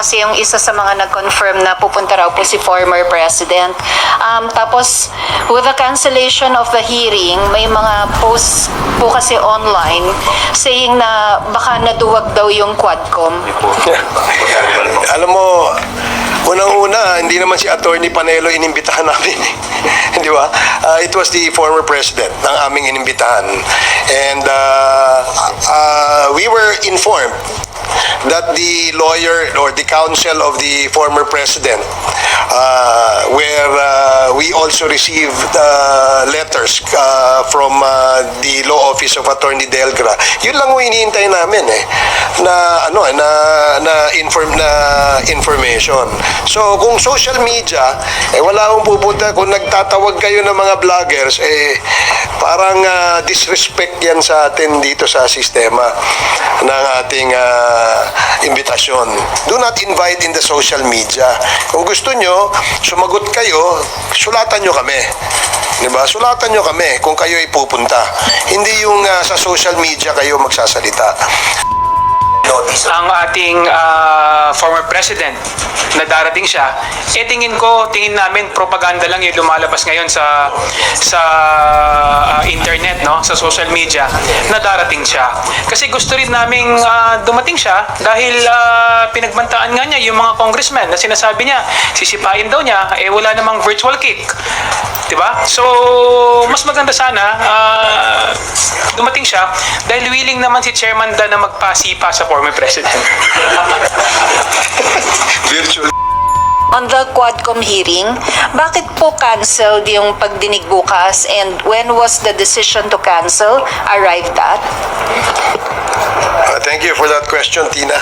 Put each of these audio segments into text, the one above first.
kasi yung isa sa mga nag-confirm na pupunta raw po si former president. Um, tapos, with the cancellation of the hearing, may mga posts po kasi online saying na baka naduwag daw yung Quadcom. Alam mo, unang-una, hindi naman si Attorney Panelo inimbitahan namin. Di ba? Uh, it was the former president ng aming inimbitahan. And uh, uh, we were informed that the lawyer or the counsel of the former president uh, where uh, we also received uh, letters uh, from uh, the law office of Attorney Delgra. Yun lang ang hinihintay namin eh na ano eh, na na inform na information. So kung social media eh wala akong pupunta kung nagtatawag kayo ng mga vloggers eh parang ah, disrespect yan sa atin dito sa sistema ng ating ah, imbitasyon. Do not invite in the social media. Kung gusto nyo, sumagot kayo, sulatan nyo kami. Diba? Sulatan nyo kami kung kayo ay pupunta. Hindi yung ah, sa social media kayo magsasalita. Ang ating ah, former president na darating siya, eh tingin ko, tingin namin propaganda lang yung lumalabas ngayon sa sa ah, internet, no, sa social media na darating siya. Kasi gusto rin naming ah, dumating siya dahil ah, pinagbantaan nga niya yung mga congressmen na sinasabi niya, sisipain daw niya, eh wala namang virtual kick. 'Di ba? So, mas maganda sana ah, dumating siya dahil willing naman si Chairman Dan na magpasipa sa former president. Virtual On the Quadcom hearing, bakit po canceled yung pagdinig bukas and when was the decision to cancel arrived at? Uh, thank you for that question, Tina.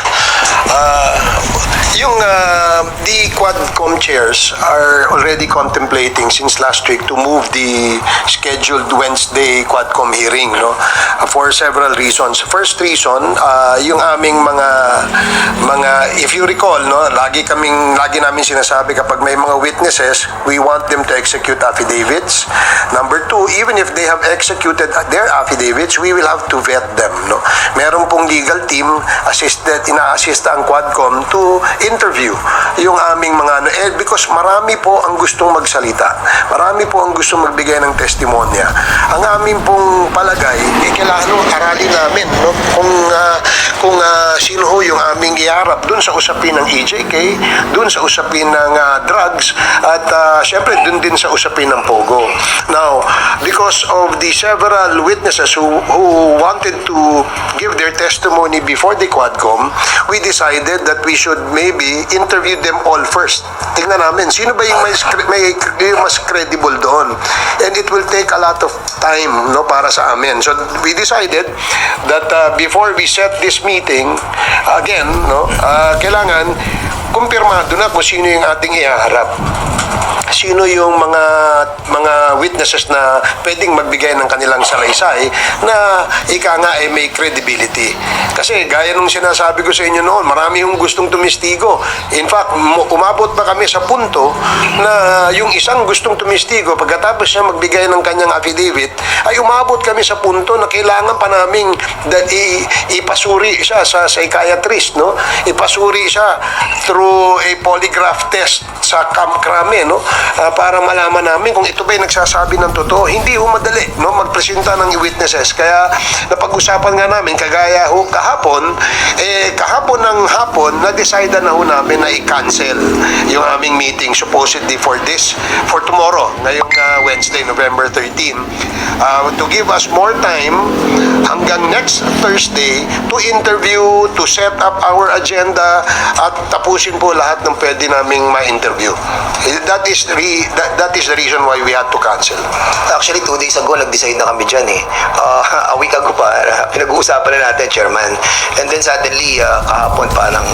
Uh, yung uh, the Quadcom chairs are already contemplating since last week to move the scheduled Wednesday Quadcom hearing no for several reasons. First reason, uh, yung aming mga mga if you recall no, lagi kaming lagi namin sinasabi kapag may mga witnesses, we want them to execute affidavits. Number two, even if they have executed their affidavits, we will have to vet them. No? Meron pong legal team assisted, ina-assist ang Quadcom to interview yung aming mga ano. Eh, because marami po ang gustong magsalita. Marami po ang gustong magbigay ng testimonya. Ang aming pong palagay, eh, kailangan aralin namin no? kung, ah, kung ah, sino ho yung aming iharap dun sa usapin ng EJK, dun sa usapin ng ah, drugs, at ah, syempre dun din sa usapin ng Pogo. Now, because of the several witnesses who, who wanted to give their testimony before the Quadcom, we decided that we should maybe interview them all first. Tingnan namin, sino ba yung cre- may, yung mas credible doon? And it will take a lot of time no para sa amin. So we decided that uh, before we set this meeting, again, no, uh, kailangan kumpirmado na kung sino yung ating ihaharap sino yung mga mga witnesses na pwedeng magbigay ng kanilang salaysay na ika nga ay may credibility. Kasi gaya nung sinasabi ko sa inyo noon, marami yung gustong tumistigo. In fact, umabot pa kami sa punto na yung isang gustong tumistigo, pagkatapos niya magbigay ng kanyang affidavit, ay umabot kami sa punto na kailangan pa naming ipasuri siya sa psychiatrist, no? Ipasuri siya through a polygraph test sa Camp no? Ah, para malaman namin kung ito ba yung nagsasabi ng totoo. Hindi ho madali, no? Magpresenta ng witnesses. Kaya napag-usapan nga namin, kagaya ho kahapon, eh, kahapon ng hapon, na-decide na ho namin na i-cancel yung aming meeting supposedly for this, for tomorrow, ngayong ah, Wednesday, November 13, ah, to give us more time hanggang next Thursday to interview, to set up our agenda, at tapusin po lahat ng pwede naming ma-interview. Eh, That is, re, that, that is the reason why we had to cancel. Actually, two days ago, nag-decide na kami dyan eh. Uh, a week ago pa, pinag-uusapan na natin, Chairman. And then suddenly, uh, kahapon pa ng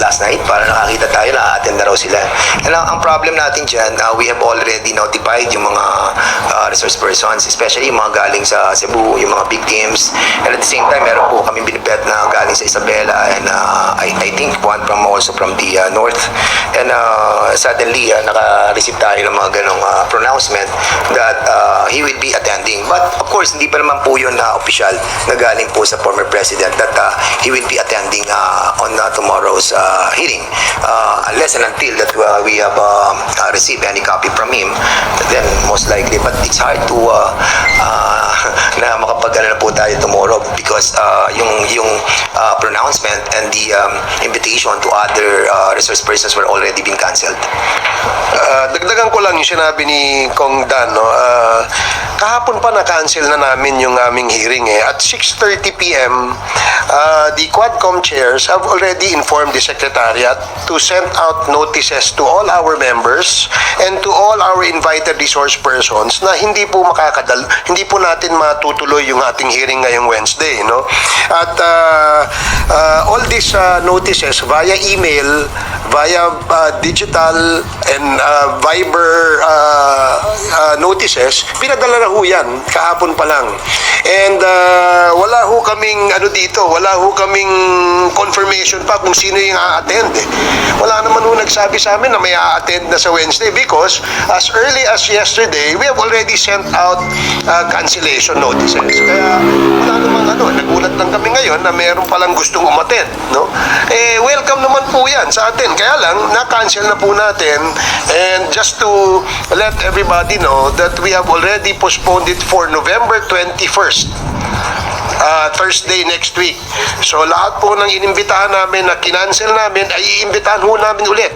last night, para nakakita tayo, na-attend na raw sila. And ang, ang problem natin dyan, uh, we have already notified yung mga uh, resource persons, especially yung mga galing sa Cebu, yung mga victims. And at the same time, meron po kami binibet na galing sa Isabela and uh, I, I think one from also from the uh, north. And uh, suddenly uh, naka-receive tayo ng mga ganong uh, pronouncement that uh, he will be attending. But of course, hindi pa naman po yun na official na galing po sa former president that uh, he will be attending uh, on uh, tomorrow's uh, hearing. Uh, unless and until that uh, we have uh, uh, received any copy from him, then most likely. But it's hard to uh, uh, na makapag na po tayo tomorrow because uh, yung yung uh, pronouncement and the um, invitation to other uh, resource persons were already been cancelled. Ah, dagdagan ko lang yung sinabi ni Kong Dan, no? Ah, kahapon pa na-cancel na namin yung aming hearing eh. At 6.30 p.m., ah, the Quadcom chairs have already informed the Secretariat to send out notices to all our members and to all our invited resource persons na hindi po makakadal, hindi po natin matutuloy yung ating hearing ngayong Wednesday, no? At ah, ah, all these ah, notices via email, via ah, digital and ah, Viber ah, ah, notices, pinadala na ho yan kahapon pa lang. And ah, wala ho kaming ano dito, wala ho kaming confirmation pa kung sino yung a-attend. Eh. Wala naman ho nagsabi sa amin na may a-attend na sa Wednesday because as early as yesterday, we have already sent out ah, cancellation notices. Kaya wala namang ano, nagulat lang kami ngayon na meron palang gustong umattend, no? Eh, welcome naman po yan sa atin. Kaya lang, na-cancel na po natin and just to let everybody know that we have already postponed it for November 21st uh, Thursday next week. So lahat po ng inimbitahan namin na kinancel namin ay iimbitahan ho namin ulit.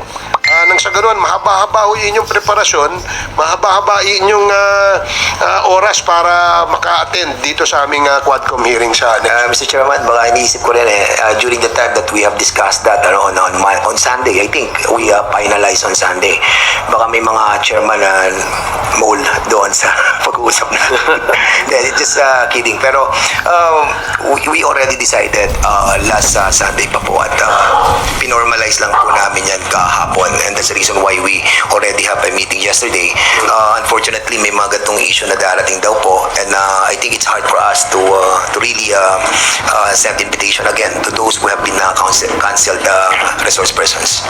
Ah, nang sa ganun, mahaba-haba ho inyong preparasyon, mahaba-haba inyong ah, ah, oras para maka-attend dito sa aming ah, Quadcom hearing sa Uh, Mr. Chairman, baka iniisip ko rin eh, uh, during the time that we have discussed that ano, on, on, on Sunday, I think we uh, finalized on Sunday. Baka may mga chairman na mole doon sa pag-uusap na. Just uh, kidding. Pero um, we, we already decided uh, last uh, Sunday pa po at uh, pinormalize lang po namin yan kahapon and that's the reason why we already have a meeting yesterday. Uh, unfortunately, may mga gatong issue na darating daw po and uh, I think it's hard for us to uh, to really uh, uh, send invitation again to those who have been uh, cancel, canceled uh, resource persons.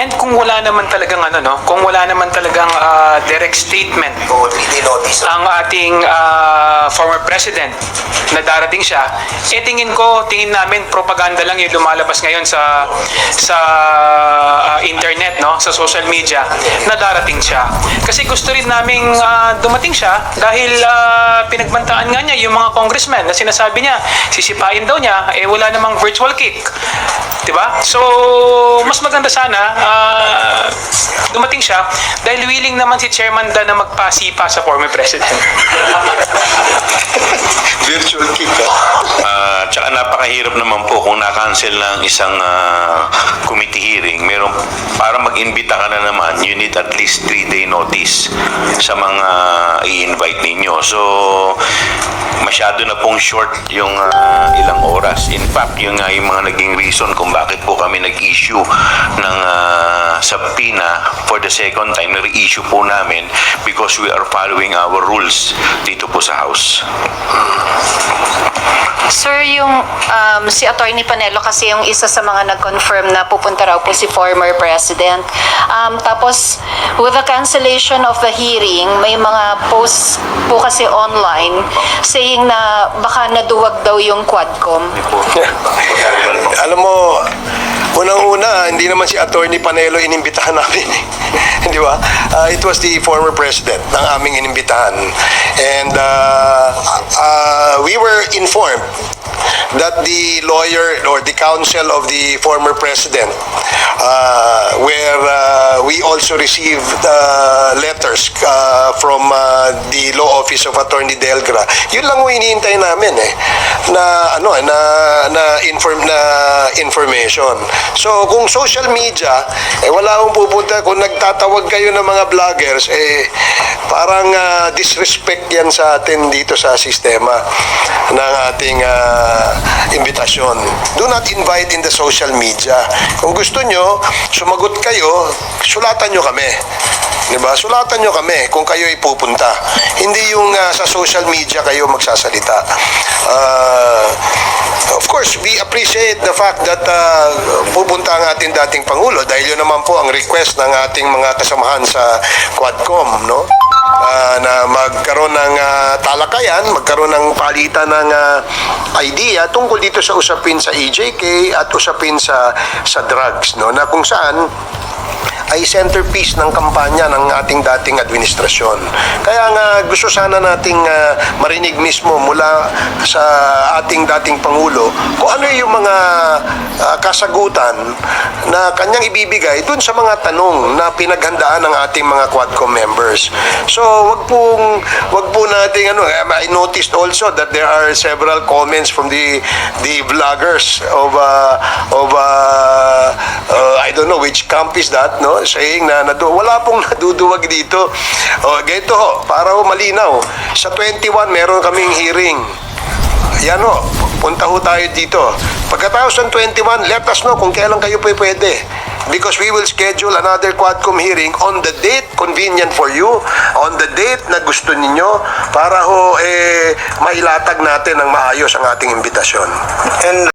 And kung wala naman talagang ano no, kung wala naman talagang ah, direct statement three-day notice. ang ating ah, former president na darating siya, eh tingin ko, tingin namin propaganda lang yung lumalabas ngayon sa sa ah, internet, no, sa social media na darating siya. Kasi gusto rin naming ah, dumating siya dahil ah, pinagbantaan nga niya yung mga congressmen na sinasabi niya, sisipain daw niya, eh wala namang virtual kick. 'Di ba? So, mas maganda sana ah, dumating siya dahil willing naman si Chairman Dan na magpasipa sa former president. virtual kick. ah. Ah, tsaka napakahirap naman po kung na-cancel ng isang ah, committee hearing. Meron, para mag-imbita ka na naman, you need at least three-day notice sa mga i-invite ninyo. So, masyado na pong short yung ah, ilang oras. In fact, yung nga yung mga naging reason kung bakit po kami nag-issue ng ah, subpoena for the second time, na-reissue po namin because we are following our rules dito po sa House. Sir, yung um, si Attorney Panelo kasi yung isa sa mga nag-confirm na pupunta raw po si former president. Um, tapos, with the cancellation of the hearing, may mga posts po kasi online saying na baka naduwag daw yung Quadcom. Alam mo, unang-una, hindi naman si Attorney Panelo inimbitahan namin. Di ba? Uh, it was the former president ng aming inimbitahan. And uh, uh, we were informed that the lawyer or the counsel of the former president uh, where uh, we also received uh, letters uh, from uh, the law office of Attorney Delgra. Yun lang mo iniintay namin eh na ano na na inform na information. So kung social media eh wala akong pupunta kung nagtatawag kayo ng mga vloggers eh parang ah, disrespect yan sa atin dito sa sistema ng ating imbitasyon. Do not invite in the social media. Kung gusto nyo, sumagot kayo, sulatan nyo kami. Di ba? Sulatan nyo kami kung kayo pupunta. Hindi yung ah, sa social media kayo magsasalita. Ah, of course, we appreciate the fact that ah, pupunta ang ating dating Pangulo dahil yun naman po ang request ng ating mga kasamahan sa Quadcom, no? Ah, na magkaroon ng ah, talakayan, magkaroon ng palitan ng ah, idea tungkol dito sa usapin sa EJK at usapin sa sa drugs, no? Na kung saan ay centerpiece ng kampanya ng ating dating administrasyon. Kaya nga gusto sana nating ah, marinig mismo mula sa ating dating Pangulo kung ano yung mga ah, kasagutan na kanyang ibibigay dun sa mga tanong na pinaghandaan ng ating mga Quadcom members. So, wag pong wag po nating ano, eh, I noticed also that there are several comments from the the vloggers of uh, of uh, uh, I don't know which camp is that, no? Saying na nadu wala pong naduduwag dito. O, ganito ho, para ho malinaw. Sa 21, meron kaming hearing. Yan ho, punta ho tayo dito. Pagkatapos ng 21, let us know kung kailan kayo po pwede. Because we will schedule another Quadcom hearing on the date convenient for you, on the date na gusto ninyo, para ho eh, mailatag natin ng maayos ang ating imbitasyon. And